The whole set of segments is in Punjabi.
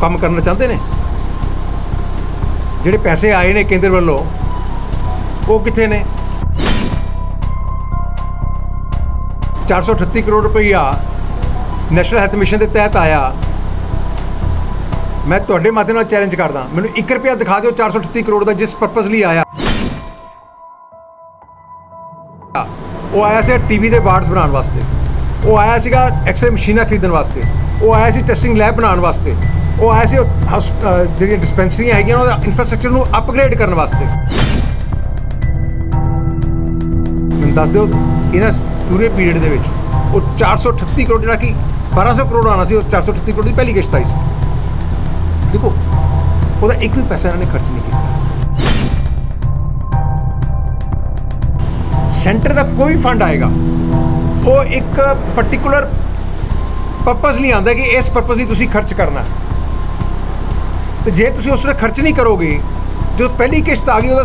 ਕੰਮ ਕਰਨਾ ਚਾਹੁੰਦੇ ਨੇ? ਜਿਹੜੇ ਪੈਸੇ ਆਏ ਨੇ ਕੇਂਦਰ ਵੱਲੋਂ, ਉਹ ਕਿੱਥੇ ਨੇ? 438 ਕਰੋੜ ਰੁਪਈਆ ਨੈਸ਼ਨਲ ਹੈਲਥ ਮਿਸ਼ਨ ਦੇ ਤਹਿਤ ਆਇਆ। ਮੈਂ ਤੁਹਾਡੇ ਮਾਧਿਅਮ ਨਾਲ ਚੈਲੰਜ ਕਰਦਾ। ਮੈਨੂੰ 1 ਰੁਪਿਆ ਦਿਖਾ ਦਿਓ 438 ਕਰੋੜ ਦਾ ਜਿਸ ਪਰਪਸ ਲਈ ਆਇਆ। ਉਹ ਆਇਆ ਸੀ ਟੀਵੀ ਦੇ ਵਾਰਡਸ ਬਣਾਉਣ ਵਾਸਤੇ। ਉਹ ਆਇਆ ਸੀਗਾ ਐਕਸਰੇ ਮਸ਼ੀਨਾਂ ਖਰੀਦਣ ਵਾਸਤੇ। ਉਹ ਆਇਆ ਸੀ ਟੈਸਟਿੰਗ ਲੈਬ ਬਣਾਉਣ ਵਾਸਤੇ। ਉਹ ਆਇਆ ਸੀ ਹਸ- ਅਹ, ਜਿਹੜੀਆਂ ਡਿਸਪੈਂਸਰੀਆਂ ਹੈਗੀਆਂ ਉਹਨਾਂ ਦਾ ਇਨਫਰਾਸਟ੍ਰਕਚਰ ਨੂੰ ਅਪਗ੍ਰੇਡ ਕਰਨ ਵਾਸਤੇ। ਮੈਨੂੰ ਦੱਸ ਦਿਓ, ਇਹਨਾਂ ਪੂਰੇ ਪੀਰੀਅਡ ਦੇ ਵਿੱਚ ਉਹ 438 ਕਰੋੜ, ਜਿਹੜਾ ਕਿ 1200 ਕਰੋੜ ਆਣਾ ਸੀ, ਉਹ 438 ਕਰੋੜ ਦੀ ਪਹਿਲੀ ਕਿਸ਼ਤ ਆਈ ਸੀ। ਦੇਖੋ, ਉਹਦਾ ਇੱਕ ਵੀ ਪੈਸਾ ਇਹਨਾਂ ਨੇ ਖਰਚ ਨਹੀਂ ਕੀਤਾ। ਸੈਂਟਰ ਦਾ ਕੋਈ ਫੰਡ ਆਏਗਾ, ਉਹ ਇੱਕ ਪਾਰਟਿਕੂਲਰ ਪਰਪਸ ਲਈ ਆਉਂਦਾ ਕਿ ਇਸ ਪਰਪਸ ਲਈ ਤੁਸੀਂ ਖਰਚ ਕਰਨਾ ਹੈ। ਤੇ ਜੇ ਤੁਸੀਂ ਉਸ ਤੇ ਖਰਚ ਨਹੀਂ ਕਰੋਗੇ, ਜੋ ਪਹਿਲੀ ਕਿਸ਼ਤ ਆ ਗਈ, ਉਹਦਾ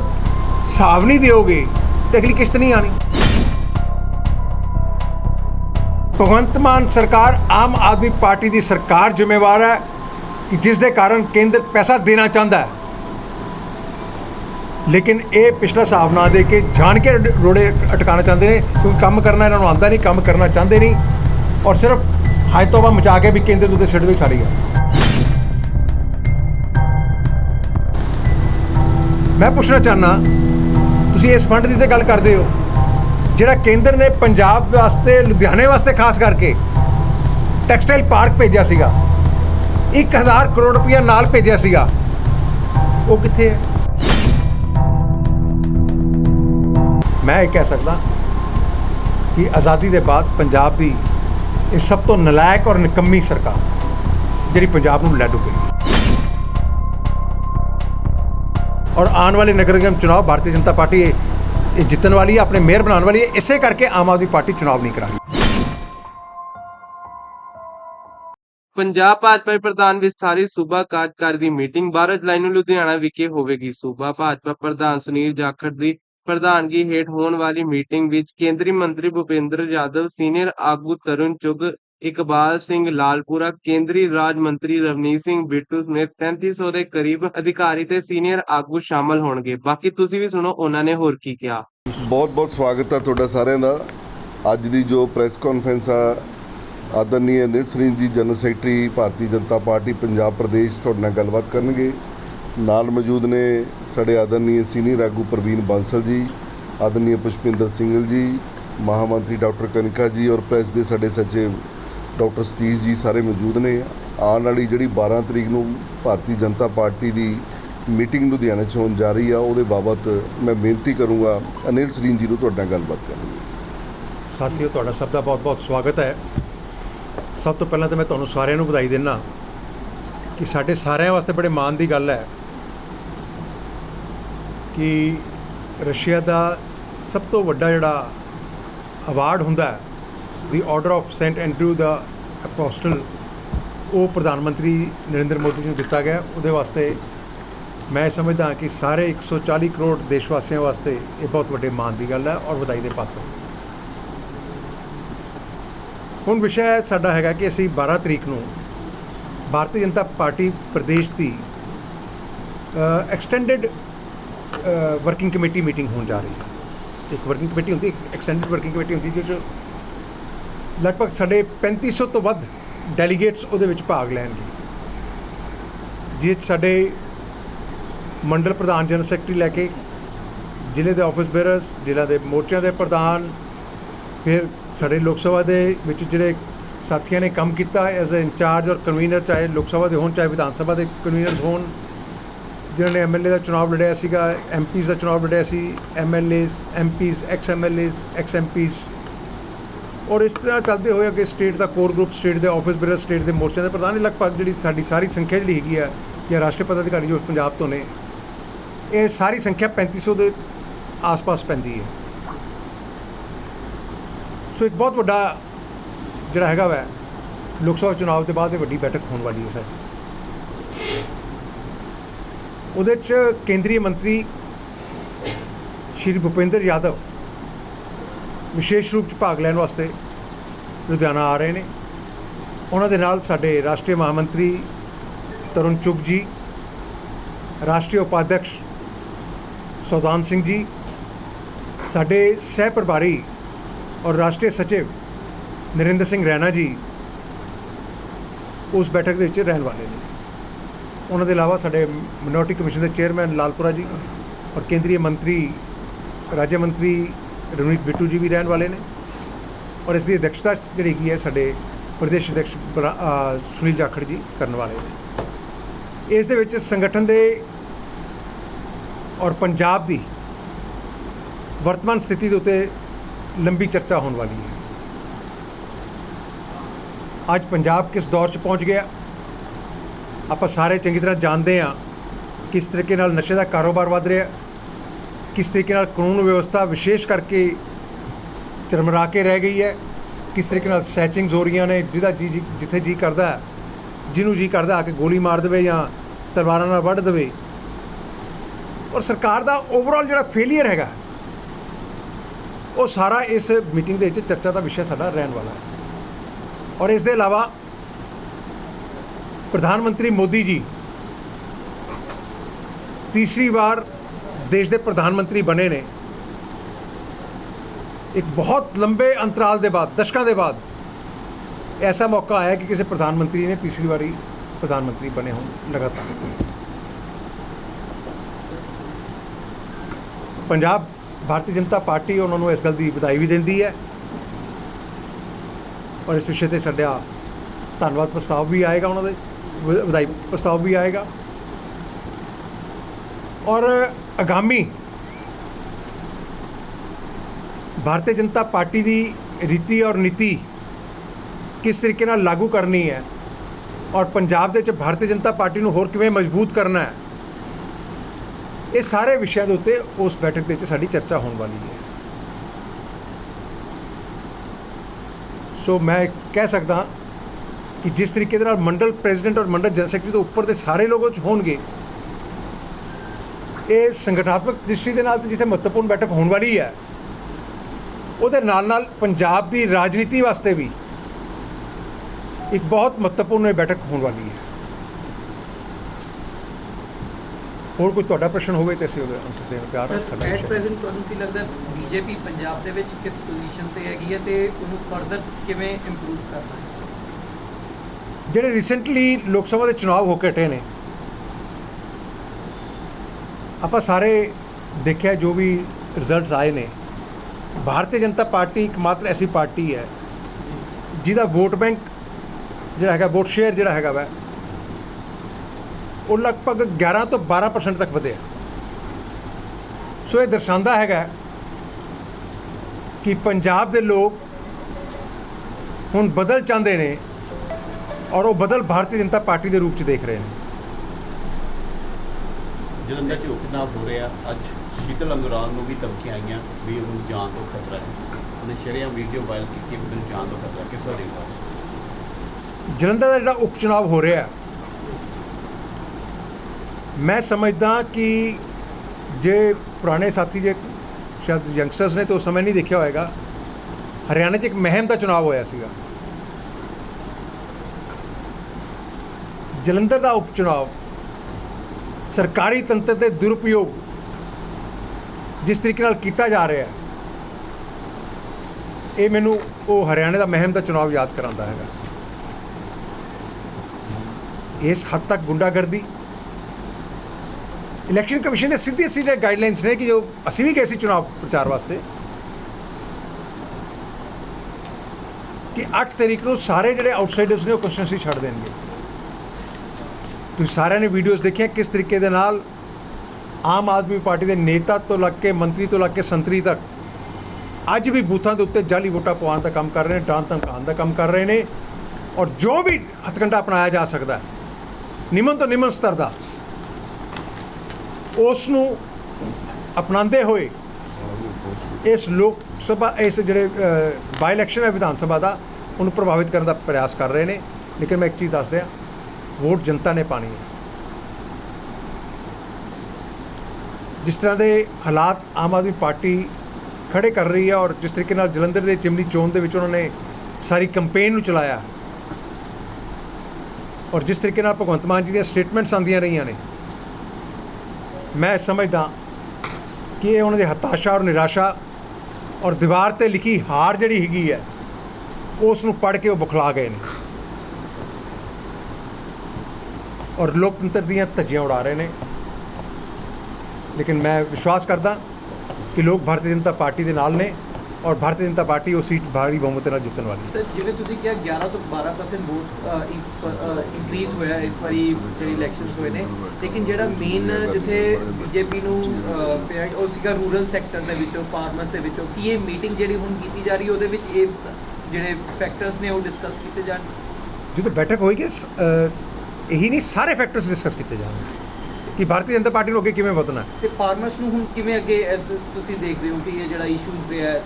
ਹਿਸਾਬ ਨਹੀਂ ਦਿਓਗੇ, ਤੇ ਅਗਲੀ ਕਿਸ਼ਤ ਨਹੀਂ ਆਣੀ ਭਗਵੰਤ ਮਾਨ ਸਰਕਾਰ ਆਮ ਆਦਮੀ ਪਾਰਟੀ ਦੀ ਸਰਕਾਰ ਜ਼ਿੰਮੇਵਾਰ ਹੈ ਕਿ ਜਿਸ ਦੇ ਕਾਰਨ ਕੇਂਦਰ ਪੈਸਾ ਦੇਣਾ ਚਾਹੁੰਦਾ ਹੈ। ਲੇਕਿਨ ਇਹ ਪਿਛਲਾ ਹਿਸਾਬ ਨਾ ਦੇ ਕੇ ਜਾਣ ਕੇ ਰੋੜੇ- ਰੋੜੇ ਅਟਕਾਉਣਾ ਚਾਹੁੰਦੇ ਨੇ, ਕਿਉਂਕਿ ਕੰਮ ਕਰਨਾ ਇਹਨਾਂ ਨੂੰ ਆਉਂਦਾ ਨਹੀਂ, ਕੰਮ ਕਰਨਾ ਚਾਹੁੰਦੇ ਨਹੀਂ। ਔਰ ਸਿਰਫ ਹਾਇ ਤੋਬਾ ਮਚਾ ਕੇ ਵੀ ਕੇਂਦਰ ਦੇ ਉੱਤੇ ਸਿੱਟ ਵਿੱਚ ਸਾਰੀ ਹੈ ਮੈਂ ਪੁੱਛਣਾ ਚਾਹਨਾ, ਤੁਸੀਂ ਇਸ ਫੰਡ ਦੀ ਤੇ ਗੱਲ ਕਰਦੇ ਹੋ, ਜਿਹੜਾ ਕੇਂਦਰ ਨੇ ਪੰਜਾਬ ਵਾਸਤੇ, ਲੁਧਿਆਣੇ ਵਾਸਤੇ ਖਾਸ ਕਰਕੇ ਟੈਕਸਟਾਈਲ ਪਾਰਕ ਭੇਜਿਆ ਸੀਗਾ 1000 ਕਰੋੜ ਰੁਪਇਆ ਨਾਲ ਭੇਜਿਆ ਸੀਗਾ, ਉਹ ਕਿੱਥੇ ਹੈ? ਮੈਂ ਇਹ ਕਹਿ ਸਕਦਾ ਕਿ ਆਜ਼ਾਦੀ ਦੇ ਬਾਅਦ ਪੰਜਾਬ ਦੀ ਇਹ ਸਭ ਤੋਂ ਨਲਾਇਕ ਔਰ ਨਿਕੰਮੀ ਸਰਕਾਰ, ਜਿਹੜੀ ਪੰਜਾਬ ਨੂੰ ਲੈ ਡੁੱਬੀ ਔਰ ਆਉਣ ਵਾਲੇ ਨਗਰ ਨਿਗਮ ਚੁਣਾਵ ਭਾਰਤੀ ਜਨਤਾ ਪਾਰਟੀ ਇਹ ਇਹ ਜਿੱਤਣ ਵਾਲੀ ਹੈ, ਆਪਣੇ ਮੇਅਰ ਬਣਾਉਣ ਵਾਲੀ ਹੈ, ਇਸੇ ਕਰਕੇ ਆਮ ਆਦਮੀ ਪਾਰਟੀ ਚੁਣਾਵ ਨਹੀਂ ਪੰਜਾਬ ਭਾਜਪਾ ਪ੍ਰਧਾਨ ਵਿਸਥਾਰੀ ਸੂਬਾ ਕਾਰਜਕਾਰੀ ਦੀ ਮੀਟਿੰਗ 12 ਜੁਲਾਈ ਨੂੰ ਲੁਧਿਆਣਾ ਵਿਖੇ ਹੋਵੇਗੀ। ਸੂਬਾ ਭਾਜਪਾ ਪ੍ਰਧਾਨ ਸੁਨੀਲ ਜਾਖੜ ਦੀ ਪ੍ਰਧਾਨਗੀ ਹੇਠ ਹੋਣ ਵਾਲੀ ਮੀਟਿੰਗ ਵਿੱਚ ਕੇਂਦਰੀ ਮੰਤਰੀ ਭੁਪੇਂਦਰ ਯਾਦਵ, ਸੀਨੀਅਰ ਆਗੂ ਤਰੁਣ ਚੁੱਗ ਇਕਬਾਲ ਸਿੰਘ ਲਾਲਪੁਰਾ, ਕੇਂਦਰੀ ਰਾਜ ਮੰਤਰੀ ਰਵਨੀਤ ਸਿੰਘ ਬਿੱਟੂ ਸਮੇਤ 3300 ਦੇ ਕਰੀਬ ਅਧਿਕਾਰੀ ਤੇ ਸੀਨੀਅਰ ਆਗੂ ਸ਼ਾਮਲ ਹੋਣਗੇ। ਬਾਕੀ ਤੁਸੀਂ ਵੀ ਸੁਣੋ, ਉਹਨਾਂ ਨੇ ਹੋਰ ਕੀ ਕਿਹਾ। ਬਹੁਤ ਬਹੁਤ ਸਵਾਗਤ ਹੈ ਤੁਹਾਡਾ ਸਾਰਿਆਂ ਦਾ। ਅੱਜ ਦੀ ਜੋ ਪ੍ਰੈਸ ਕਾਨਫਰੰਸ ਆ, ਆਦਰਨੀਏ Nisring ji, general secretary, Bharatiya Janata party, Punjab Pradesh ਤੁਹਾਡੇ ਨਾਲ ਗੱਲਬਾਤ ਕਰਨਗੇ। ਨਾਲ ਮੌਜੂਦ ਨੇ ਸਾਡੇ ਆਦਰਨੀਏ ਸੀਨੀਅਰ ਆਗੂ ਪ੍ਰਵੀਨ ਬਾਂਸਲ ਜੀ, ਆਦਰਨੀਏ ਪੁਸ਼ਪਿੰਦਰ ਸਿੰਘਲ ਜੀ, ਮਹਾਮੰਤਰੀ ਡਾਕਟਰ ਕਨਿਕਾ ਜੀ ਔਰ ਪ੍ਰੈਸ ਦੇ ਸਾਡੇ ਸਚਿਵ ਡਾਕਟਰ ਸਤੀਸ਼ ਜੀ ਸਾਰੇ ਮੌਜੂਦ ਨੇ। ਆਉਣ ਵਾਲੀ ਜਿਹੜੀ 12 ਤਰੀਕ ਨੂੰ ਭਾਰਤੀ ਜਨਤਾ ਪਾਰਟੀ ਦੀ ਮੀਟਿੰਗ ਲੁਧਿਆਣੇ 'ਚ ਹੋਣ ਜਾ ਰਹੀ ਆ, ਉਹਦੇ ਬਾਬਤ ਮੈਂ ਬੇਨਤੀ ਕਰੂੰਗਾ, ਅਨਿਲ ਸਰੀਨ ਜੀ ਨੂੰ ਤੁਹਾਡੇ ਨਾਲ ਗੱਲਬਾਤ ਕਰਨ ਲਈ ਸਾਥੀਓ, ਤੁਹਾਡਾ ਸਭ ਦਾ ਬਹੁਤ-ਬਹੁਤ ਸਵਾਗਤ ਹੈ। ਸਭ ਤੋਂ ਪਹਿਲਾਂ ਤਾਂ ਮੈਂ ਤੁਹਾਨੂੰ ਸਾਰਿਆਂ ਨੂੰ ਵਧਾਈ ਦਿੰਦਾ ਕਿ ਸਾਡੇ ਸਾਰਿਆਂ ਵਾਸਤੇ ਬੜੇ ਮਾਣ ਦੀ ਗੱਲ ਹੈ ਕਿ ਰਸ਼ੀਆ ਦਾ ਸਭ ਤੋਂ ਵੱਡਾ ਜਿਹੜਾ ਅਵਾਰਡ ਹੁੰਦਾ ਹੈ the order of Saint Andrew the apostle ਉਹ ਪ੍ਰਧਾਨ ਮੰਤਰੀ ਨਰਿੰਦਰ ਮੋਦੀ ਜੀ ਨੂੰ ਦਿੱਤਾ ਗਿਆ। ਉਹਦੇ ਵਾਸਤੇ ਮੈਂ ਸਮਝਦਾ ਕਿ ਸਾਰੇ 140 ਕਰੋੜ ਦੇਸ਼ ਵਾਸੀਆਂ ਵਾਸਤੇ ਇਹ ਬਹੁਤ ਵੱਡੇ ਮਾਣ ਦੀ ਗੱਲ ਹੈ ਔਰ ਵਧਾਈ ਦੇ ਪਾਤਰ। ਹੁਣ ਵਿਸ਼ਾ ਸਾਡਾ ਹੈਗਾ ਕਿ ਅਸੀਂ 12 ਤਰੀਕ ਨੂੰ ਭਾਰਤੀ ਜਨਤਾ ਪਾਰਟੀ ਪ੍ਰਦੇਸ਼ ਦੀ ਐਕਸਟੈਂਡਡ ਵਰਕਿੰਗ ਕਮੇਟੀ ਮੀਟਿੰਗ ਹੋਣ ਜਾ ਰਹੀ ਹੈ। ਇੱਕ ਵਰਕਿੰਗ ਕਮੇਟੀ ਹੁੰਦੀ ਹੈ ਐਕਸਟੈਂਡਡ ਵਰਕਿੰਗ ਕਮੇਟੀ ਹੁੰਦੀ ਹੈ, ਜਿਹਦੇ 'ਚ ਲਗਭਗ ਸਾਡੇ 3500 ਤੋਂ ਵੱਧ ਡੈਲੀਗੇਟਸ ਉਹਦੇ ਵਿੱਚ ਭਾਗ ਲੈਣਗੇ ਜਿਸ ਸਾਡੇ ਮੰਡਲ ਪ੍ਰਧਾਨ, ਜਨਰਲ ਸੈਕਟਰੀ ਲੈ ਕੇ ਜ਼ਿਲ੍ਹੇ ਦੇ ਆਫਿਸ ਬੇਅਰਸ ਜ਼ਿਲ੍ਹਾ ਦੇ ਮੋਰਚਿਆਂ ਦੇ ਪ੍ਰਧਾਨ, ਫਿਰ ਸਾਡੇ ਲੋਕ ਸਭਾ ਦੇ ਵਿੱਚ ਜਿਹੜੇ ਸਾਥੀਆਂ ਨੇ ਕੰਮ ਕੀਤਾ ਐਜ਼ ਅ ਇੰਚਾਰਜ ਔਰ ਕਨਵੀਨਰ, ਚਾਹੇ ਲੋਕ ਸਭਾ ਦੇ ਹੋਣ, ਚਾਹੇ ਵਿਧਾਨ ਸਭਾ ਦੇ ਕਨਵੀਨਰਸ ਹੋਣ, ਜਿਨ੍ਹਾਂ ਨੇ ਐਮਐਲਏ ਦਾ ਚੁਣਾਵ ਲੜਿਆ ਸੀਗਾ ਐਮਪੀਜ਼ ਦਾ ਚੁਣਾਵ ਲੜਿਆ ਸੀ MLAs MPs ex MLAs ex MPs ਔਰ ਇਸ ਤਰ੍ਹਾਂ ਚੱਲਦੇ ਹੋਏ ਅੱਗੇ ਸਟੇਟ ਦਾ ਕੋਰ ਗਰੁੱਪ ਸਟੇਟ ਦੇ ਆਫਿਸ ਬੇਅਰ ਸਟੇਟ ਦੇ ਮੋਰਚਿਆਂ ਦੇ ਪ੍ਰਧਾਨ ਲਗਭਗ ਜਿਹੜੀ ਸਾਡੀ ਸਾਰੀ ਸੰਖਿਆ ਜਿਹੜੀ ਹੈਗੀ ਆ, ਜਾਂ ਰਾਸ਼ਟਰੀ ਪਦਾਧਿਕਾਰੀ ਜੋ ਪੰਜਾਬ ਤੋਂ ਨੇ, ਇਹ ਸਾਰੀ ਸੰਖਿਆ 3500 ਦੇ ਆਸ-ਪਾਸ ਪੈਂਦੀ ਹੈ। ਸੋ ਇੱਕ ਬਹੁਤ ਵੱਡਾ ਜਿਹੜਾ ਹੈਗਾ ਵੈ, ਲੋਕ ਸਭਾ ਚੁਣਾਵ ਦੇ ਬਾਅਦ ਇਹ ਵੱਡੀ ਬੈਠਕ ਹੋਣ ਵਾਲੀ ਹੈ ਸਾਡੀ ਉਹਦੇ 'ਚ ਕੇਂਦਰੀ ਮੰਤਰੀ ਸ਼੍ਰੀ ਭੁਪਿੰਦਰ ਯਾਦਵ ਵਿਸ਼ੇਸ਼ ਰੂਪ 'ਚ ਭਾਗ ਲੈਣ ਵਾਸਤੇ ਲੁਧਿਆਣਾ ਆ ਰਹੇ ਨੇ। ਉਹਨਾਂ ਦੇ ਨਾਲ ਸਾਡੇ ਰਾਸ਼ਟਰੀ ਮਹਾਮੰਤਰੀ ਤਰੁਣ ਚੁਗ ਜੀ, ਰਾਸ਼ਟਰੀ ਉਪਾਧਿਕਸ਼ ਸੌਦਾਨ ਸਿੰਘ ਜੀ, ਸਾਡੇ ਸਹਿ ਪ੍ਰਭਾਰੀ ਔਰ ਰਾਸ਼ਟਰੀ ਸਚਿਵ ਨਰਿੰਦਰ ਸਿੰਘ ਰੈਣਾ ਜੀ ਉਸ ਬੈਠਕ ਦੇ ਵਿੱਚ ਰਹਿਣ ਵਾਲੇ ਨੇ। ਉਹਨਾਂ ਦੇ ਇਲਾਵਾ ਸਾਡੇ ਮਿਨੋਰਟੀ ਕਮਿਸ਼ਨ ਦੇ ਚੇਅਰਮੈਨ ਲਾਲਪੁਰਾ ਜੀ ਔਰ ਕੇਂਦਰੀ ਮੰਤਰੀ, ਰਾਜ ਮੰਤਰੀ ਰਵਨੀਤ ਬਿੱਟੂ ਜੀ ਵੀ ਰਹਿਣ ਵਾਲੇ ਨੇ ਔਰ ਇਸ ਦੀ ਅਧਿਕਸ਼ਤਾ ਜਿਹੜੀ ਕੀ ਹੈ ਸਾਡੇ ਪ੍ਰਦੇਸ਼ ਅਧਿਕਸ਼ ਬਰਾ- ਸੁਨੀਲ ਜਾਖੜ ਜੀ ਕਰਨ ਵਾਲੇ ਨੇ। ਇਸ ਦੇ ਵਿੱਚ ਸੰਗਠਨ ਦੇ ਔਰ ਪੰਜਾਬ ਦੀ ਵਰਤਮਾਨ ਸਥਿਤੀ ਦੇ ਉੱਤੇ ਲੰਬੀ ਚਰਚਾ ਹੋਣ ਵਾਲੀ ਹੈ। ਅੱਜ ਪੰਜਾਬ ਕਿਸ ਦੌਰ 'ਚ ਪਹੁੰਚ ਗਿਆ? ਆਪਾਂ ਸਾਰੇ ਚੰਗੀ ਤਰ੍ਹਾਂ ਜਾਣਦੇ ਹਾਂ ਕਿਸ ਤਰੀਕੇ ਨਾਲ ਨਸ਼ੇ ਦਾ ਕਾਰੋਬਾਰ ਵੱਧ ਰਿਹਾ। ਕਿਸ ਤਰੀਕੇ ਨਾਲ ਕਾਨੂੰਨ ਵਿਵਸਥਾ ਵਿਸ਼ੇਸ਼ ਕਰਕੇ ਚਰਮਰਾ ਕੇ ਰਹਿ ਗਈ ਹੈ, ਕਿਸ ਤਰੀਕੇ ਨਾਲ ਸੈਚਿੰਗਸ ਹੋ ਰਹੀਆਂ ਨੇ, ਜਿਹਦਾ ਜੀ ਜੀ- ਜਿੱਥੇ ਜੀ ਕਰਦਾ ਜਿਹਨੂੰ ਜੀ ਕਰਦਾ ਆ ਕੇ ਗੋਲੀ ਮਾਰ ਦੇਵੇ ਜਾਂ ਤਲਵਾਰਾਂ ਨਾਲ ਵੱਢ ਦੇਵੇ। ਔਰ ਸਰਕਾਰ ਦਾ ਓਵਰਆਲ ਜਿਹੜਾ ਫੇਲਿਅਰ ਹੈਗਾ, ਉਹ ਸਾਰਾ ਇਸ ਮੀਟਿੰਗ ਦੇ ਵਿੱਚ ਚਰਚਾ ਦਾ ਵਿਸ਼ਾ ਸਾਡਾ ਰਹਿਣ ਵਾਲਾ ਹੈ। ਔਰ ਇਸ ਦੇ ਇਲਾਵਾ ਪ੍ਰਧਾਨ ਮੰਤਰੀ ਮੋਦੀ ਜੀ ਤੀਸਰੀ ਵਾਰ ਦੇਸ਼ ਦੇ ਪ੍ਰਧਾਨ ਮੰਤਰੀ ਬਣੇ ਨੇ। ਇੱਕ ਬਹੁਤ ਲੰਬੇ ਅੰਤਰਾਲ ਦੇ ਬਾਅਦ, ਦਸ਼ਕਾਂ ਦੇ ਬਾਅਦ ਐਸਾ ਮੌਕਾ ਆਇਆ ਕਿ ਕਿਸੇ ਪ੍ਰਧਾਨ ਮੰਤਰੀ ਨੇ ਤੀਸਰੀ ਵਾਰੀ ਪ੍ਰਧਾਨ ਮੰਤਰੀ ਬਣੇ ਹੋਣ, ਲਗਾਤਾਰ। ਪੰਜਾਬ, ਭਾਰਤੀ ਜਨਤਾ ਪਾਰਟੀ ਉਹਨਾਂ ਨੂੰ ਇਸ ਗੱਲ ਦੀ ਵਧਾਈ ਵੀ ਦਿੰਦੀ ਹੈ। ਔਰ ਇਸ ਵਿਸ਼ੇ ਤੇ ਸਾਡਾ ਧੰਨਵਾਦ ਪ੍ਰਸਤਾਵ ਵੀ ਆਏਗਾ ਉਹਨਾਂ ਦੇ ਵਧਾਈ ਪ੍ਰਸਤਾਵ ਵੀ ਆਏਗਾ। ਔਰ ਆਗਾਮੀ ਭਾਰਤੀ ਜਨਤਾ ਪਾਰਟੀ ਦੀ ਰੀਤੀ ਔਰ ਨੀਤੀ ਕਿਸ ਤਰੀਕੇ ਨਾਲ ਲਾਗੂ ਕਰਨੀ ਹੈ ਔਰ ਪੰਜਾਬ ਦੇ ਵਿੱਚ ਭਾਰਤੀ ਜਨਤਾ ਪਾਰਟੀ ਨੂੰ ਹੋਰ ਕਿਵੇਂ ਮਜ਼ਬੂਤ ਕਰਨਾ ਹੈ, ਇਹ ਸਾਰੇ ਵਿਸ਼ਿਆਂ ਦੇ ਉੱਤੇ ਉਸ ਬੈਠਕ ਦੇ ਵਿੱਚ ਸਾਡੀ ਚਰਚਾ ਹੋਣ ਵਾਲੀ ਹੈ। ਸੋ ਮੈਂ ਕਹਿ ਸਕਦਾ ਕਿ ਜਿਸ ਤਰੀਕੇ ਦੇ ਨਾਲ ਮੰਡਲ ਪ੍ਰੈਜ਼ੀਡੈਂਟ ਔਰ ਮੰਡਲ ਜਨਰਲ ਸੈਕਟਰੀ ਤੋਂ ਉੱਪਰ ਦੇ ਸਾਰੇ ਲੋਕ ਉਹ 'ਚ ਹੋਣਗੇ ਇਹ ਸੰਗਠਨਾਤਮਕ ਦ੍ਰਿਸ਼ਟੀ ਦੇ ਨਾਲ ਜਿੱਥੇ ਮਹੱਤਵਪੂਰਨ ਬੈਠਕ ਹੋਣ ਵਾਲੀ ਹੈ ਉਹਦੇ ਨਾਲ ਨਾਲ ਪੰਜਾਬ ਦੀ ਰਾਜਨੀਤੀ ਵਾਸਤੇ ਵੀ ਇੱਕ ਬਹੁਤ ਮਹੱਤਵਪੂਰਨ ਬੈਠਕ ਹੋਣ ਵਾਲੀ ਹੈ ਹੋਰ ਕੋਈ ਤੁਹਾਡਾ ਪ੍ਰਸ਼ਨ ਹੋਵੇ ਤੇ ਅਸੀਂ ਉਹਦੇ ਆਨਸਰ ਦੇਣ ਤਿਆਰ ਹਾਂ ਸਰ ਐਟ। ਪ੍ਰੈਜ਼ੈਂਟ ਤੁਹਾਨੂੰ ਕੀ ਲੱਗਦਾ ਬੀਜੇਪੀ ਪੰਜਾਬ ਦੇ ਵਿੱਚ ਕਿਸ ਪੋਜੀਸ਼ਨ ਤੇ ਹੈਗੀ ਹੈ ਤੇ ਉਹਨੂੰ ਫਰਦਰ ਕਿਵੇਂ ਇੰਪਰੂਵ ਕਰਨਾ ਹੈ ਜਿਹੜੇ ਰੀਸੈਂਟਲੀ ਲੋਕ ਸਭਾ ਦੇ ਚੁਣਾਵ ਹੋ ਕੇ ਹਟੇ ਨੇ ਆਪਾਂ ਸਾਰੇ ਦੇਖਿਆ ਜੋ ਵੀ ਰਿਜ਼ਲਟਸ ਆਏ ਨੇ, ਭਾਰਤੀ ਜਨਤਾ ਪਾਰਟੀ ਇੱਕ ਮਾਤਰ ਐਸੀ ਪਾਰਟੀ ਹੈ ਜਿਹਦਾ ਵੋਟ ਬੈਂਕ ਜਿਹੜਾ ਹੈਗਾ ਵੋਟ ਸ਼ੇਅਰ ਜਿਹੜਾ ਹੈਗਾ ਵਾ, ਉਹ ਲਗਭਗ 11 ਤੋਂ 12% ਤੱਕ ਵਧਿਆ। ਸੋ ਇਹ ਦਰਸਾਉਂਦਾ ਹੈਗਾ ਕਿ ਪੰਜਾਬ ਦੇ ਲੋਕ ਹੁਣ ਬਦਲ ਚਾਹੁੰਦੇ ਨੇ ਔਰ ਉਹ ਬਦਲ ਭਾਰਤੀ ਜਨਤਾ ਪਾਰਟੀ ਦੇ ਰੂਪ ਚ ਦੇਖ ਰਹੇ ਨੇ। ਜਲੰਧਰ 'ਚ ਉਪਚੁਣਾਵ ਹੋ ਰਿਹਾ, ਅੱਜ ਸ਼ੀਤਲ ਅੰਗਰਾਲ ਨੂੰ ਵੀ ਧਮਕੀਆਂ ਆਈਆਂ ਵੀ ਉਹਨੂੰ ਜਾਨ ਤੋਂ ਖਤਰਾ ਹੈ। ਉਹਨੇ ਸ਼ਰੇਆਮ ਵੀਡੀਓ ਵਾਇਰਲ ਕੀਤੀ ਵੀ ਮੈਨੂੰ ਜਾਨ ਤੋਂ ਖਤਰਾ ਕਿਸ ਤਰ੍ਹਾਂ ਦੇਖਦਾ ਜਲੰਧਰ ਦਾ ਜਿਹੜਾ ਉਪ ਚੁਣਾਵ ਹੋ ਰਿਹਾ, ਮੈਂ ਸਮਝਦਾ ਕਿ ਜੇ ਪੁਰਾਣੇ ਸਾਥੀ ਜੇ ਸ਼ਾਇਦ ਯੰਗਸਟਰਸ ਨੇ ਤਾਂ ਉਸ ਸਮੇਂ ਨਹੀਂ ਦੇਖਿਆ ਹੋਏਗਾ। ਹਰਿਆਣਾ 'ਚ ਇੱਕ ਮਹਿਮ ਦਾ ਚੁਣਾਵ ਹੋਇਆ ਸੀਗਾ। ਜਲੰਧਰ ਦਾ ਉਪਚੁਣਾਵ ਸਰਕਾਰੀ ਤੰਤਰ ਦੇ ਦੁਰਉਪਯੋਗ ਜਿਸ ਤਰੀਕੇ ਨਾਲ ਕੀਤਾ ਜਾ ਰਿਹਾ ਹੈ, ਇਹ ਮੈਨੂੰ ਉਹ ਹਰਿਆਣੇ ਦਾ ਮਹਿਮ ਦਾ ਚੁਣਾਵ ਯਾਦ ਕਰਾਉਂਦਾ ਹੈਗਾ। ਇਸ ਹੱਦ ਤੱਕ ਗੁੰਡਾਗਰਦੀ। ਇਲੈਕਸ਼ਨ ਕਮਿਸ਼ਨ ਦੇ ਸਿੱਧੇ ਸਿੱਧੇ ਗਾਈਡਲਾਈਨਸ ਨੇ ਕਿ ਜੋ ਅਸੀਂ ਵੀ ਗਏ ਸੀ ਚੁਣਾਵ ਪ੍ਰਚਾਰ ਵਾਸਤੇ, ਕਿ 8 ਤਰੀਕ ਨੂੰ ਸਾਰੇ ਜਿਹੜੇ ਆਊਟਸਾਈਡਰਸ ਨੇ ਉਹ ਕੰਸਟੀਟਿਊਂਸੀ ਛੱਡ ਦੇਣਗੇ। ਤੁਸੀਂ ਸਾਰਿਆਂ ਨੇ ਵੀਡੀਓਜ਼ ਦੇਖੀਆਂ, ਕਿਸ ਤਰੀਕੇ ਦੇ ਨਾਲ ਆਮ ਆਦਮੀ ਪਾਰਟੀ ਦੇ ਨੇਤਾ ਤੋਂ ਲੱਗ ਕੇ, ਮੰਤਰੀ ਤੋਂ ਲੱਗ ਕੇ, ਸੰਤਰੀ ਤੱਕ ਅੱਜ ਵੀ ਬੂਥਾਂ ਦੇ ਉੱਤੇ ਜਾਲੀ ਵੋਟਾਂ ਪਵਾਉਣ ਦਾ ਕੰਮ ਕਰ ਰਹੇ ਨੇ ਡਾਂਤ ਧਮਕਾਉਣ ਦਾ ਕੰਮ ਕਰ ਰਹੇ ਨੇ ਔਰ ਜੋ ਵੀ ਹਥਕੰਡਾ ਅਪਣਾਇਆ ਜਾ ਸਕਦਾ ਹੈ, ਨਿਮਨ ਤੋਂ ਨਿਮਨ ਸਤਰ ਦਾ ਉਸ ਨੂੰ ਅਪਣਾਉਂਦੇ ਹੋਏ ਇਸ ਲੋਕ ਸਭਾ, ਇਸ ਜਿਹੜੇ ਬਾਈ ਇਲੈਕਸ਼ਨ ਹੈ ਵਿਧਾਨ ਸਭਾ ਦਾ, ਉਹਨੂੰ ਪ੍ਰਭਾਵਿਤ ਕਰਨ ਦਾ ਪ੍ਰਯਾਸ ਕਰ ਰਹੇ ਨੇ। ਲੇਕਿਨ ਮੈਂ ਇੱਕ ਚੀਜ਼ ਦੱਸ ਦਿਆਂ ਵੋਟ ਜਨਤਾ ਨੇ ਪਾਣੀ ਹੈ। ਜਿਸ ਤਰ੍ਹਾਂ ਦੇ ਹਾਲਾਤ ਆਮ ਆਦਮੀ ਪਾਰਟੀ ਖੜੇ ਕਰ ਰਹੀ ਹੈ ਔਰ ਜਿਸ ਤਰੀਕੇ ਨਾਲ ਜਲੰਧਰ ਦੇ ਚਿਮਨੀ ਚੋਣ ਦੇ ਵਿੱਚ ਉਹਨਾਂ ਨੇ ਸਾਰੀ ਕੰਪੇਨ ਨੂੰ ਚਲਾਇਆ ਔਰ ਜਿਸ ਤਰੀਕੇ ਨਾਲ ਭਗਵੰਤ ਮਾਨ ਜੀ ਦੀਆਂ ਸਟੇਟਮੈਂਟਸ ਆਉਂਦੀਆਂ ਰਹੀਆਂ ਨੇ, ਮੈਂ ਸਮਝਦਾ ਕਿ ਇਹ ਉਹਨਾਂ ਦੀ ਹਤਾਸ਼ਾ ਔਰ ਨਿਰਾਸ਼ਾ ਔਰ ਦੀਵਾਰ ਤੇ ਲਿਖੀ ਹਾਰ ਜਿਹੜੀ ਹੈਗੀ ਹੈ, ਉਸ ਨੂੰ ਪੜ੍ਹ ਕੇ ਉਹ ਬੁਖਲਾ ਗਏ ਨੇ। ਔਰ ਲੋਕਤੰਤਰ ਦੀਆਂ ਧੱਜੀਆਂ ਉਡਾ ਰਹੇ ਨੇ। ਲੇਕਿਨ ਮੈਂ ਵਿਸ਼ਵਾਸ ਕਰਦਾ ਕਿ ਲੋਕ ਭਾਰਤੀ ਜਨਤਾ ਪਾਰਟੀ ਦੇ ਨਾਲ ਨੇ ਔਰ ਭਾਰਤੀ ਜਨਤਾ ਪਾਰਟੀ ਉਹ ਸੀਟ ਭਾਰੀ ਬਹੁਮਤ ਨਾਲ ਜਿੱਤਣ ਵਾਲੀ ਹੈ। ਸਰ ਜਿਵੇਂ ਤੁਸੀਂ ਕਿਹਾ 11 ਤੋਂ 12% ਵੋਟ ਇਨਕਰੀਜ਼ ਹੋਇਆ ਇਸ ਵਾਰੀ ਜਿਹੜੀ ਇਲੈਕਸ਼ਨਸ ਹੋਏ ਨੇ। ਲੇਕਿਨ ਜਿਹੜਾ ਮੇਨ ਜਿੱਥੇ ਬੀਜੇਪੀ ਨੂੰ ਪਿਆ ਉਹ ਸੀਗਾ ਰੂਰਲ ਸੈਕਟਰ ਦੇ ਵਿੱਚੋਂ ਫਾਰਮਰਸ ਦੇ ਵਿੱਚੋਂ। ਕੀ ਇਹ ਮੀਟਿੰਗ ਜਿਹੜੀ ਹੁਣ ਕੀਤੀ ਜਾ ਰਹੀ ਉਹਦੇ ਵਿੱਚ ਇਹ ਜਿਹੜੇ ਫੈਕਟਰਸ ਨੇ ਉਹ ਡਿਸਕਸ ਕੀਤੇ ਜਾਣ? ਜਦੋਂ ਬੈਠਕ ਹੋਏਗੀ ਇਹੀ ਨਹੀਂ ਸਾਰੇ ਫੈਕਟਰਸ ਡਿਸਕਸ ਕੀਤੇ ਜਾਣਗੇ ਕਿ ਭਾਰਤੀ ਜਨਤਾ ਪਾਰਟੀ ਨੂੰ ਅੱਗੇ ਕਿਵੇਂ ਵਧਣਾ ਤੇ ਫਾਰਮਰਸ ਨੂੰ ਹੁਣ ਕਿਵੇਂ ਅੱਗੇ ਤੁਸੀਂ ਦੇਖਦੇ ਹੋ ਕਿ ਇਹ ਜਿਹੜਾ ਇਸ਼ੂ ਹੈ?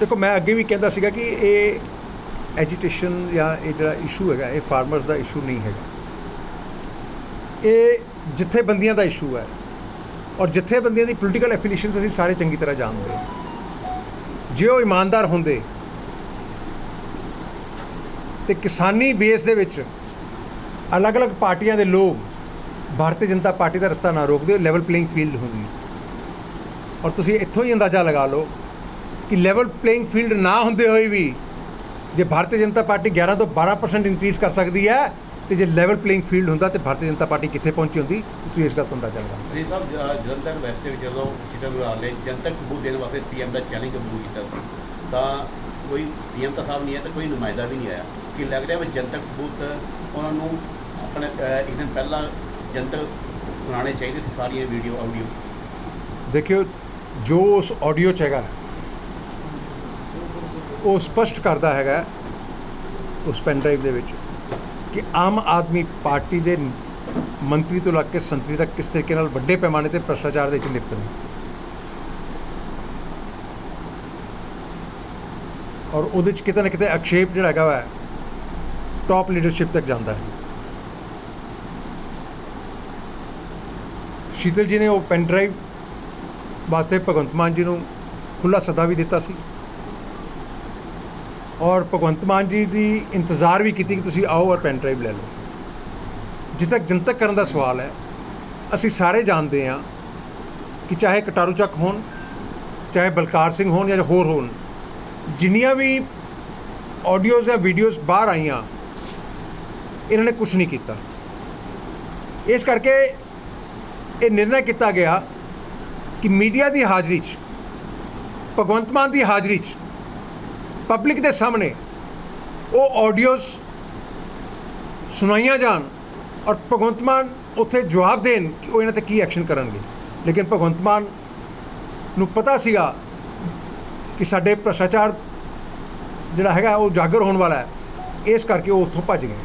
ਦੇਖੋ ਮੈਂ ਅੱਗੇ ਵੀ ਕਹਿੰਦਾ ਸੀਗਾ ਕਿ ਇਹ ਐਜੀਟੇਸ਼ਨ ਜਾਂ ਇਹ ਜਿਹੜਾ ਇਸ਼ੂ ਹੈਗਾ ਇਹ ਫਾਰਮਰਸ ਦਾ ਇਸ਼ੂ ਨਹੀਂ ਹੈਗਾ। ਇਹ ਜਥੇਬੰਦੀਆਂ ਦਾ ਇਸ਼ੂ ਹੈ ਔਰ ਜਥੇਬੰਦੀਆਂ ਦੀ ਪੋਲੀਟੀਕਲ ਐਫੀਲੀਏਸ਼ਨਸ ਅਸੀਂ ਸਾਰੇ ਚੰਗੀ ਤਰ੍ਹਾਂ ਜਾਣਦੇ ਹਾਂ। ਜੇ ਉਹ ਇਮਾਨਦਾਰ ਹੁੰਦੇ ਤੇ ਕਿਸਾਨੀ ਬੇਸ ਦੇ ਵਿੱਚ ਅਲੱਗ-ਅਲੱਗ ਪਾਰਟੀਆਂ ਦੇ ਲੋਕ ਭਾਰਤੀ ਜਨਤਾ ਪਾਰਟੀ ਦਾ ਰਸਤਾ ਨਾ ਰੋਕਦੇ ਲੈਵਲ ਪਲੇਇੰਗ ਫੀਲਡ ਹੁੰਦੀ ਔਰ ਤੁਸੀਂ ਇੱਥੋਂ ਹੀ ਅੰਦਾਜ਼ਾ ਲਗਾ ਲਓ ਕਿ ਲੈਵਲ ਪਲੇਇੰਗ ਫੀਲਡ ਨਾ ਹੁੰਦੇ ਹੋਏ ਵੀ ਜੇ ਭਾਰਤੀ ਜਨਤਾ ਪਾਰਟੀ 11 ਤੋਂ 12% ਇਨਕਰੀਜ਼ ਕਰ ਸਕਦੀ ਹੈ ਤੇ ਜੇ ਲੈਵਲ ਪਲੇਇੰਗ ਫੀਲਡ ਹੁੰਦਾ ਤੇ ਭਾਰਤੀ ਜਨਤਾ ਪਾਰਟੀ ਕਿੱਥੇ ਪਹੁੰਚੀ ਹੁੰਦੀ, ਤੁਸੀਂ ਇਸ ਗੱਲ ਤੋਂ ਅੰਦਾਜ਼ਾ ਲਗਾ ਸ੍ਰੀ ਸਾਹਿਬ ਜ- ਵੈਸਟ ਵਿੱਚ ਜਦੋਂ ਸ਼ੀਤਲ ਗੁਰਾਲ ਨੇ, ਜਨਤਕ ਸਬੂਤ ਦੇਣ ਵਾਸਤੇ ਸੀਐਮ ਦਾ ਚੈਲੰਜ ਕਬੂਲ ਕੀਤਾ ਸੀ, ਤਾਂ ਕੋਈ ਸੀਐਮ ਤਾਂ ਸਾਹਿਬ ਨਹੀਂ ਹੈ ਤੇ ਕੋਈ ਨੁਮਾਇੰਦਾ ਵੀ ਨਹੀਂ ਆਇਆ। ਕਿ ਲੱਗ ਰਿਹਾ ਵੀ ਜਨਤਕ ਸਬੂਤ ਉਹਨਾਂ ਨੂੰ ਆਪਣੇ ਅਹ, ਇੱਕ ਦਿਨ ਪਹਿਲਾਂ ਜਨਤਕ ਸੁਣਾਉਣੇ ਚਾਹੀਦੇ ਸੀ ਸਾਰੀਆਂ ਵੀਡੀਓ ਆਡੀਓ? ਦੇਖਿਓ ਜੋ ਉਸ ਆਡੀਓ 'ਚ ਹੈਗਾ ਉਹ ਸਪਸ਼ਟ ਕਰਦਾ ਹੈਗਾ ਉਸ ਪੈਨ ਡਰਾਈਵ ਦੇ ਵਿੱਚ ਕਿ ਆਮ ਆਦਮੀ ਪਾਰਟੀ ਦੇ ਮੰਤਰੀ ਤੋਂ ਲੱਗ ਕੇ ਸੰਤਰੀ ਤੱਕ ਕਿਸ ਤਰੀਕੇ ਨਾਲ ਵੱਡੇ ਪੈਮਾਨੇ ਤੇ ਭ੍ਰਸ਼ਟਾਚਾਰ ਦੇ ਵਿੱਚ ਲਿਪਤ ਨੇ ਔਰ ਉਹਦੇ 'ਚ ਕਿਤੇ ਨਾ ਕਿਤੇ ਅਕਸ਼ੇਪ ਜਿਹੜਾ ਹੈਗਾ ਵਾ ਟਾਪ ਲੀਡਰਸ਼ਿਪ ਤੱਕ ਜਾਂਦਾ ਹੈ। ਸ਼ੀਤਲ ਜੀ ਨੇ ਉਹ ਪੈਨ ਡਰਾਈਵ ਵਾਸਤੇ ਭਗਵੰਤ ਮਾਨ ਜੀ ਨੂੰ ਖੁੱਲਾ ਸੱਦਾ ਵੀ ਦਿੱਤਾ ਸੀ। ਔਰ ਭਗਵੰਤ ਮਾਨ ਜੀ ਦੀ ਇੰਤਜ਼ਾਰ ਵੀ ਕੀਤੀ ਕਿ ਤੁਸੀਂ ਆਓ ਔਰ ਪੈਨ ਡਰਾਈਵ ਲੈ ਲਓ। ਜਿੱਥੇ ਤੱਕ ਜਨਤਕ ਕਰਨ ਦਾ ਸਵਾਲ ਹੈ, ਅਸੀਂ ਸਾਰੇ ਜਾਣਦੇ ਹਾਂ ਕਿ ਚਾਹੇ ਕਟਾਰੂ ਚੱਕ ਹੋਣ, ਚਾਹੇ ਬਲਕਾਰ ਸਿੰਘ ਹੋਣ ਜਾਂ ਹੋਰ ਹੋਣ ਜਿੰਨੀਆਂ ਵੀ ਆਡੀਓਜ਼ ਜਾਂ ਵੀਡੀਓਜ਼ ਬਾਹਰ ਆਈਆਂ, ਇਹਨਾਂ ਨੇ ਕੁਝ ਨਹੀਂ ਕੀਤਾ। ਇਸ ਕਰਕੇ ਇਹ ਨਿਰਣਾ ਕੀਤਾ ਗਿਆ ਕਿ ਮੀਡੀਆ ਦੀ ਹਾਜ਼ਰੀ 'ਚ, ਭਗਵੰਤ ਮਾਨ ਦੀ ਹਾਜ਼ਰੀ 'ਚ ਪਬਲਿਕ ਦੇ ਸਾਹਮਣੇ ਉਹ ਆਡੀਓਜ਼ ਸੁਣਾਈਆਂ ਜਾਣ ਔਰ ਭਗਵੰਤ ਮਾਨ ਉੱਥੇ ਜਵਾਬ ਦੇਣ ਕਿ ਉਹ ਇਹਨਾਂ ਤੇ ਕੀ ਐਕਸ਼ਨ ਕਰਨਗੇ। ਲੇਕਿਨ ਭਗਵੰਤ ਮਾਨ ਨੂੰ ਪਤਾ ਸੀਗਾ ਕਿ ਸਾਡੇ ਭ੍ਰਸ਼ਟਾਚਾਰ ਜਿਹੜਾ ਹੈਗਾ ਉਹ ਜਾਗਰ ਹੋਣ ਵਾਲਾ ਹੈ। ਇਸ ਕਰਕੇ ਉਹ ਉੱਥੋਂ ਭੱਜ ਗਏ।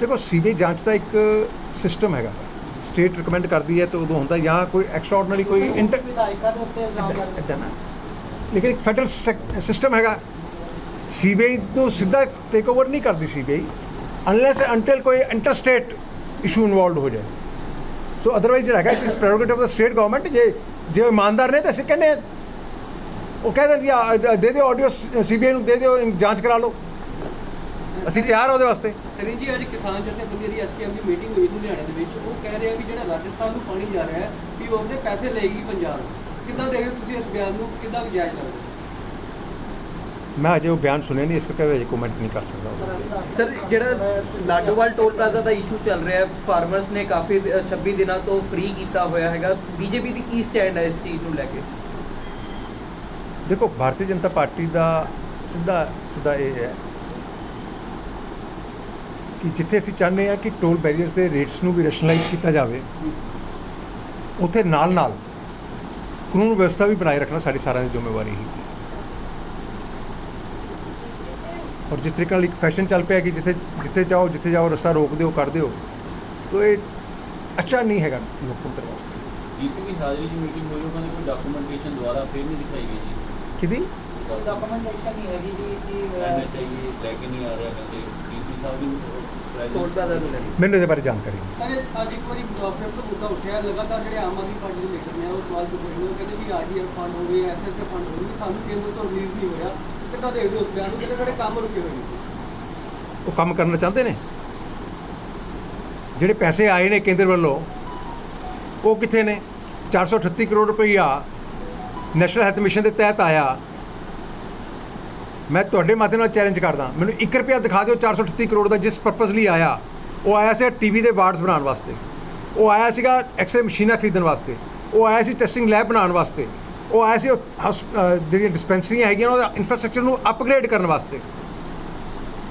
ਦੇਖੋ ਸੀਬੀਆਈ ਜਾਂਚ ਦਾ ਇੱਕ ਸਿਸਟਮ ਹੈਗਾ। ਸਟੇਟ ਰეკਮੈਂਡ ਕਰਦੀ ਹੈ ਤੇ ਉਦੋਂ ਹੁੰਦਾ ਜਾਂ ਕੋਈ ਐਕਸਟਰਾਆਰਡਨਰੀ ਕੋਈ ਇੰਟਰ ਵਿਧਾਇਕਾਂ ਦੇ ਉੱਤੇ ਇਲਜ਼ਾਮ ਲੱਗ ਇੱਦਾਂ ਨਾ। ਲੇਕਿਨ ਇੱਕ ਫੈਡਰਲ ਸਿਸਟਮ ਹੈਗਾ। ਸੀਬੀਆਈ ਨੂੰ ਸਿੱਧਾ ਟੇਕ ਓਵਰ ਨਹੀਂ ਕਰਦੀ ਸੀਬੀਆਈ ਅਨਲੈਸ ਅੰਟਿਲ ਕੋਈ ਇੰਟਰਸਟੇਟ ਇਸ਼ੂ ਇਨਵੋਲਡ ਹੋ ਜਾਏ। ਸੋ ਅਦਰਵਾਈਜ਼ ਜਿਹੜਾ ਹੈਗਾ it is prerogative of the state government ਜੇ ਜੇ ਇਮਾਨਦਾਰ ਨੇ, ਤਾਂ ਅਸੀਂ ਕਹਿੰਦੇ ਉਹ ਕਹਿ ਦੇਣ ਜਾਂ ਦੇ ਦਿਓ ਆਡੀਓ ਸੀਬੀਆਈ ਨੂੰ, ਦੇ ਦਿਓ ਜਾਂਚ ਕਰਾ ਲਓ। ਅਸੀਂ ਤਿਆਰ ਉਹਦੇ ਵਾਸਤੇ। ਸਨੀ ਜੀ, ਅੱਜ ਕਿਸਾਨ ਜਥੇਬੰਦੀ ਦੀ ਐਸਕੇਐਮ ਦੀ ਮੀਟਿੰਗ ਹੋਈ ਲੁਧਿਆਣੇ ਦੇ ਵਿੱਚ। ਉਹ ਕਹਿ ਰਿਹਾ ਵੀ ਜਿਹੜਾ ਰਾਜਸਥਾਨ ਨੂੰ ਪਾਣੀ ਜਾ ਰਿਹਾ ਹੈ, ਵੀ ਉਹਦੇ ਪੈਸੇ ਲਏਗੀ ਪੰਜਾਬ ਕਿੱਦਾਂ ਦੇਖਦੇ ਤੁਸੀਂ ਇਸ ਬਿਆਨ ਨੂੰ? ਕਿੱਦਾਂ ਜਾਇਜ਼ ਲੱਗਦਾ? ਮੈਂ ਅਜੇ ਉਹ ਬਿਆਨ ਸੁਣਿਆ ਨਹੀਂ ਇਸ ਕਰਕੇ ਅਜੇ ਕਮੈਂਟ ਨਹੀਂ ਕਰ ਸਕਦਾ। ਉਹਦੇ। ਸਰ ਜਿਹੜਾ ਲਾਡੋਵਾਲ ਟੋਲ ਪਲਾਜ਼ਾ ਦਾ ਇਸ਼ੂ ਚੱਲ ਰਿਹਾ ਹੈ ਫਾਰਮਰਸ ਨੇ ਕਾਫੀ ਦ- 26 ਦਿਨਾਂ ਤੋਂ ਫ੍ਰੀ ਕੀਤਾ ਹੋਇਆ ਹੈਗਾ। ਬੀਜੇਪੀ ਦੀ ਕੀ ਸਟੈਂਡ ਹੈ ਇਸ ਚੀਜ਼ ਨੂੰ ਲੈ ਕੇ? ਦੇਖੋ ਭਾਰਤੀ ਜਨਤਾ ਪਾਰਟੀ ਦਾ ਸਿੱਧਾ ਸਿੱਧਾ ਇਹ ਹੈ ਕਿ ਜਿੱਥੇ ਅਸੀਂ ਚਾਹੁੰਦੇ ਹਾਂ ਕਿ ਟੋਲ ਬੈਰੀਅਰਸ ਦੇ ਰੇਟਸ ਨੂੰ ਵੀ ਰੈਸ਼ਨਲਾਈਜ਼ ਕੀਤਾ ਜਾਵੇ ਉੱਥੇ ਨਾਲ ਨਾਲ ਕਾਨੂੰਨ ਵਿਵਸਥਾ ਵੀ ਬਣਾਏ ਰੱਖਣਾ ਸਾਡੀ ਸਾਰਿਆਂ ਦੀ ਜ਼ਿੰਮੇਵਾਰੀ ਹੈ। ਔਰ ਜਿਸ ਤਰੀਕੇ ਨਾਲ ਇੱਕ ਫੈਸ਼ਨ ਚੱਲ ਪਿਆ ਕਿ ਜਿੱਥੇ ਜਿੱਥੇ ਚਾਹੋ ਜਿੱਥੇ ਜਾਓ ਰਸਤਾ ਰੋਕ ਦਿਓ ਕਰ ਦਿਓ ਤੋ ਇਹ ਅੱਛਾ ਨਹੀਂ ਹੈਗਾ ਲੋਕਤੰਤਰ ਵਾਸਤੇ। ਡੀਸੀਪੀ ਹਾਜ਼ਰੀ ਦੀ ਮੀਟਿੰਗ ਹੋਈ ਉਹਨਾਂ ਨੇ ਕੋਈ ਡਾਕੂਮੈਂਟੇਸ਼ਨ ਦੁਆਰਾ ਫਿਰ ਨਹੀਂ ਦਿਖਾਈ ਗਈ ਜੀ? ਕੋਈ ਡਾਕੂਮੈਂਟੇਸ਼ਨ ਨਹੀਂ ਹੈਗੀ ਜੀ ਕਿ ਚਾਹੀਏ ਲੈ ਕੇ ਨਹੀਂ ਆ ਰਿਹਾ ਕਹਿੰਦੇ ਡੀਸੀ ਸਾਹਿਬ ਨੂੰ ਤੋੜਦਾ ਦਾ ਮੈਨੂੰ ਇਹਦੇ ਬਾਰੇ ਜਾਣਕਾਰੀ ਨਹੀਂ। ਸਰ ਅੱਜ ਇੱਕ ਵਾਰੀ ਫਿਰ ਤੋਂ ਮੁੱਦਾ ਉੱਠਿਆ ਲਗਾਤਾਰ ਜਿਹੜੇ ਆਮ ਆਦਮੀ ਪਾਰਟੀ ਦੇ ਲੀਡਰ ਨੇ ਉਹ ਸਵਾਲ ਪੁੱਛ ਰਹੇ ਨੇ ਕਹਿੰਦੇ ਵੀ ਆਰਡੀਐਫ ਫੰਡ ਹੋਵੇ ਐਸਐਸਏ ਫੰਡ ਹੋਵੇ ਸਾਨੂੰ ਕੇਂਦਰ ਤੋਂ ਰਿਲੀਜ਼ ਨਹੀਂ ਹੋਇਆ। ਕਿੱਦਾਂ ਦੇਖਦੇ ਹੋ? ਉਸ ਬਿਆਨ ਨੂੰ ਕਹਿੰਦੇ ਸਾਡੇ ਕੰਮ ਰੁਕੇ ਹੋਏ ਨੇ? ਉਹ ਕੰਮ ਕਰਨਾ ਚਾਹੁੰਦੇ ਨੇ? ਜਿਹੜੇ ਪੈਸੇ ਆਏ ਨੇ ਕੇਂਦਰ ਵੱਲੋਂ, ਉਹ ਕਿੱਥੇ ਨੇ? 438 ਕਰੋੜ ਰੁਪਈਆ ਨੈਸ਼ਨਲ ਹੈਲਥ ਮਿਸ਼ਨ ਦੇ ਤਹਿਤ ਆਇਆ। ਮੈਂ ਤੁਹਾਡੇ ਮਾਧਿਅਮ ਨਾਲ ਚੈਲੰਜ ਕਰਦਾ। ਮੈਨੂੰ 1 ਰੁਪਿਆ ਦਿਖਾ ਦਿਓ 438 ਕਰੋੜ ਦਾ ਜਿਸ ਪਰਪਸ ਲਈ ਆਇਆ। ਉਹ ਆਇਆ ਸੀ ਟੀਵੀ ਦੇ ਵਾਰਡਸ ਬਣਾਉਣ ਵਾਸਤੇ। ਉਹ ਆਇਆ ਸੀਗਾ ਐਕਸਰੇ ਮਸ਼ੀਨਾਂ ਖਰੀਦਣ ਵਾਸਤੇ। ਉਹ ਆਇਆ ਸੀ ਟੈਸਟਿੰਗ ਲੈਬ ਬਣਾਉਣ ਵਾਸਤੇ। ਉਹ ਆਇਆ ਸੀ ਜਿਹੜੀਆਂ ਡਿਸਪੈਂਸਰੀਆਂ ਹੈਗੀਆਂ, ਉਹਦਾ ਇਨਫਰਾਸਟ੍ਰਕਚਰ ਨੂੰ ਅਪਗ੍ਰੇਡ ਕਰਨ ਵਾਸਤੇ।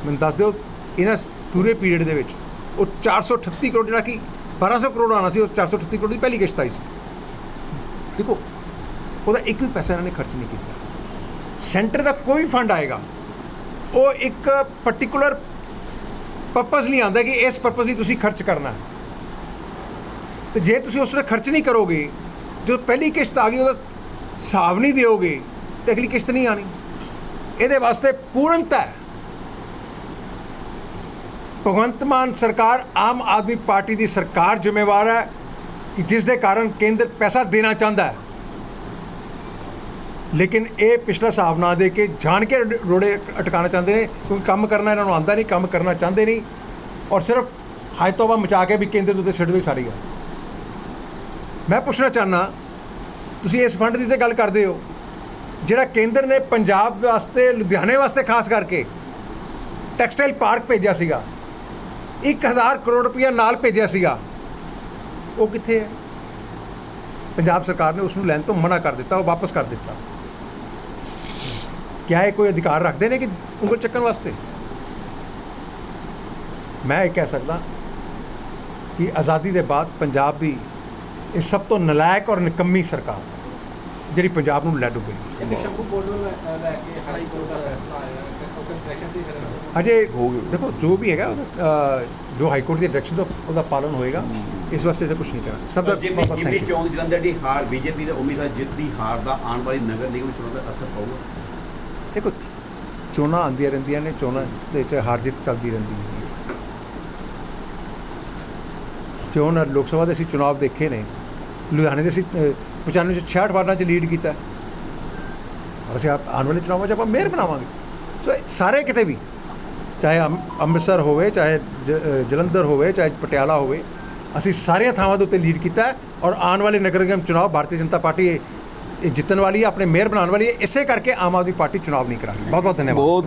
ਮੈਨੂੰ ਦੱਸ ਦਿਓ, ਇਹਨਾਂ ਪੂਰੇ ਪੀਰੀਅਡ ਦੇ ਵਿੱਚ, ਉਹ 438 ਕਰੋੜ ਜਿਹੜਾ ਕਿ 1200 ਕਰੋੜ ਆਣਾ ਸੀ, ਉਹ 438 ਕਰੋੜ ਦੀ ਪਹਿਲੀ ਕਿਸ਼ਤ ਆਈ ਸੀ। ਦੇਖੋ, ਉਹਦਾ ਇੱਕ ਵੀ ਪੈਸਾ ਇਹਨਾਂ ਨੇ ਖਰਚ ਨਹੀਂ ਕੀਤਾ। ਸੈਂਟਰ ਦਾ ਕੋਈ ਫੰਡ ਆਏਗਾ, ਉਹ ਇੱਕ ਪਾਰਟਿਕੂਲਰ ਪਰਪਸ ਲਈ ਆਂਦਾ ਕਿ ਇਸ ਪਰਪਸ ਲਈ ਤੁਸੀਂ ਖਰਚ ਕਰਨਾ। ਹੈ ਤੇ ਜੇ ਤੁਸੀਂ ਉਸ ਤੇ ਖਰਚ ਨਹੀਂ ਕਰੋਗੇ ਜੋ ਪਹਿਲੀ ਕਿਸ਼ਤ ਆ ਗਈ, ਉਹਦਾ ਹਿਸਾਬ ਨਹੀਂ ਦਿਓਗੇ ਤੇ ਅਗਲੀ ਕਿਸ਼ਤ ਨਹੀਂ ਆਣੀ। ਇਹਦੇ ਵਾਸਤੇ ਪੂਰਨਤਾ ਭਗਵੰਤ ਮਾਨ ਸਰਕਾਰ ਆਮ ਆਦਮੀ ਪਾਰਟੀ ਦੀ ਸਰਕਾਰ ਜ਼ਿੰਮੇਵਾਰ ਹੈ ਕਿ ਜਿਸ ਦੇ ਕਾਰਨ ਕੇਂਦਰ ਪੈਸਾ ਦੇਣਾ ਚਾਹੁੰਦਾ ਹੈ। ਲੇਕਿਨ ਇਹ ਪਿਛਲਾ ਹਿਸਾਬ ਨਾ ਦੇ ਕੇ ਜਾਣ ਕੇ ਰੋੜੇ- ਰੋੜੇ ਅਟਕਾਉਣਾ ਚਾਹੁੰਦੇ ਨੇ, ਕਿਉਂਕਿ ਕੰਮ ਕਰਨਾ ਇਹਨਾਂ ਨੂੰ ਆਂਦਾ ਨਹੀਂ, ਕੰਮ ਕਰਨਾ ਚਾਹੁੰਦੇ ਨਹੀਂ। ਔਰ ਸਿਰਫ ਹਾਇ ਤੋਬਾ ਮਚਾ ਕੇ ਵੀ ਕੇਂਦਰ ਦੇ ਉੱਤੇ ਸਿੱਟ ਵੀ ਸਾਰੀ ਗੱਲ। ਮੈਂ ਪੁੱਛਣਾ ਚਾਹਨਾ ਤੁਸੀਂ ਇਸ ਫੰਡ ਦੀ ਤੇ ਗੱਲ ਕਰਦੇ ਹੋ, ਜਿਹੜਾ ਕੇਂਦਰ ਨੇ ਪੰਜਾਬ ਵਾਸਤੇ, ਲੁਧਿਆਣੇ ਵਾਸਤੇ ਖਾਸ ਕਰਕੇ ਟੈਕਸਟਾਈਲ ਪਾਰਕ ਭੇਜਿਆ ਸੀਗਾ 1000 ਕਰੋੜ ਰੁਪਇਆ ਨਾਲ ਭੇਜਿਆ ਸੀਗਾ, ਉਹ ਕਿੱਥੇ ਹੈ? ਪੰਜਾਬ ਸਰਕਾਰ ਨੇ ਉਸ ਨੂੰ ਲੈਣ ਤੋਂ ਮਨਾ ਕਰ ਦਿੱਤਾ, ਉਹ ਵਾਪਸ ਕਰ ਦਿੱਤਾ। ਕਿਆ ਇਹ ਕੋਈ ਅਧਿਕਾਰ ਰੱਖਦੇ ਨੇ ਕਿ ਉਂਗਲ ਚੱਕਣ ਵਾਸਤੇ? ਮੈਂ ਇਹ ਕਹਿ ਸਕਦਾ ਕਿ ਆਜ਼ਾਦੀ ਦੇ ਬਾਅਦ ਪੰਜਾਬ ਦੀ ਇਹ ਸਭ ਤੋਂ ਨਲਾਇਕ ਔਰ ਨਿਕੰਮੀ ਸਰਕਾਰ ਜਿਹੜੀ ਪੰਜਾਬ ਨੂੰ ਲੈ ਡੁੱਬੇਗੀ। ਸ਼ੰਭੂ ਬੋਰਡਰ ਲੈ ਕੇ ਹਾਈ ਕੋਰਟ ਦਾ ਫੈਸਲਾ ਆਇਆ ਹੈ ਉਹ ਕੰਪਰੈਸ਼ਨ ਦੀ ਕਰਨਾ ਅਜੇ ਦੇਖੋ ਜੋ ਵੀ ਹੈਗਾ ਜੋ ਹਾਈ ਕੋਰਟ ਦੀ ਡਾਇਰੈਕਸ਼ਨ ਦਾ ਉਹਦਾ ਪਾਲਨ ਹੋਏਗਾ ਇਸ ਵਾਸਤੇ ਤਾਂ ਕੁਝ ਨਹੀਂ ਕਰਾਂ ਸਭ ਦਾ ਬਹੁਤ ਥੈਂਕ ਯੂ ਚੋਣ ਜਲੰਧਰ ਦੀ ਹਾਰ ਬੀਜੇਪੀ ਦੇ ਉਮੀਦਵਾਰ ਜਿੱਤ ਦੀ ਹਾਰ ਦਾ ਆਉਣ ਵਾਲੀ ਨਗਰ ਨਿਗਮ ਚੋਣਾਂ ਦਾ ਅਸਰ ਪਊਗਾ। ਦੇਖੋ ਚੋਣਾਂ ਆਉਂਦੀਆਂ ਰਹਿੰਦੀਆਂ ਨੇ ਚੋਣਾਂ ਦੇ ਵਿੱਚ ਹਾਰ ਜਿੱਤ ਚੱਲਦੀ ਰਹਿੰਦੀ ਹੈ। ਚੋਣ ਲੋਕ ਸਭਾ ਦੇ ਅਸੀਂ ਚੁਣਾਵ ਦੇਖੇ ਨੇ। ਲੁਧਿਆਣੇ ਦੇ ਅਸੀਂ ਅਹ, 95 ਚ 66 ਵਾਰਡਾਂ ਚ ਲੀਡ ਕੀਤਾ। ਅਸੀਂ ਆਪ- ਆਉਣ ਵਾਲੇ ਚੁਣਾਵਾਂ 'ਚ ਆਪਾਂ ਮੇਅਰ ਬਣਾਵਾਂਗੇ। ਸੋ ਇਹ ਸਾਰੇ ਕਿਤੇ ਵੀ ਚਾਹੇ ਅੰਮ- ਅੰਮ੍ਰਿਤਸਰ ਹੋਵੇ ਚਾਹੇ ਜ- ਜਲੰਧਰ ਹੋਵੇ ਚਾਹੇ ਪਟਿਆਲਾ ਹੋਵੇ ਅਸੀਂ ਸਾਰੀਆਂ ਥਾਵਾਂ ਦੇ ਉੱਤੇ ਲੀਡ ਕੀਤਾ ਔਰ ਆਉਣ ਵਾਲੇ ਨਗਰ ਨਿਗਮ ਚੁਣਾਵ ਭਾਰਤੀ ਜਨਤਾ ਪਾਰਟੀ ਇਹ ਜਿੱਤਣ ਵਾਲੀ ਹੈ ਆਪਣੇ ਮੇਅਰ ਬਣਾਉਣ ਵਾਲੀ ਹੈ ਇਸੇ ਕਰਕੇ ਆਮ ਆਦਮੀ ਪਾਰਟੀ ਚੁਣਾਵ ਨਹੀਂ ਕਰਾਂਗੀ। ਬਹੁਤ ਬਹੁਤ ਧੰਨਵਾਦ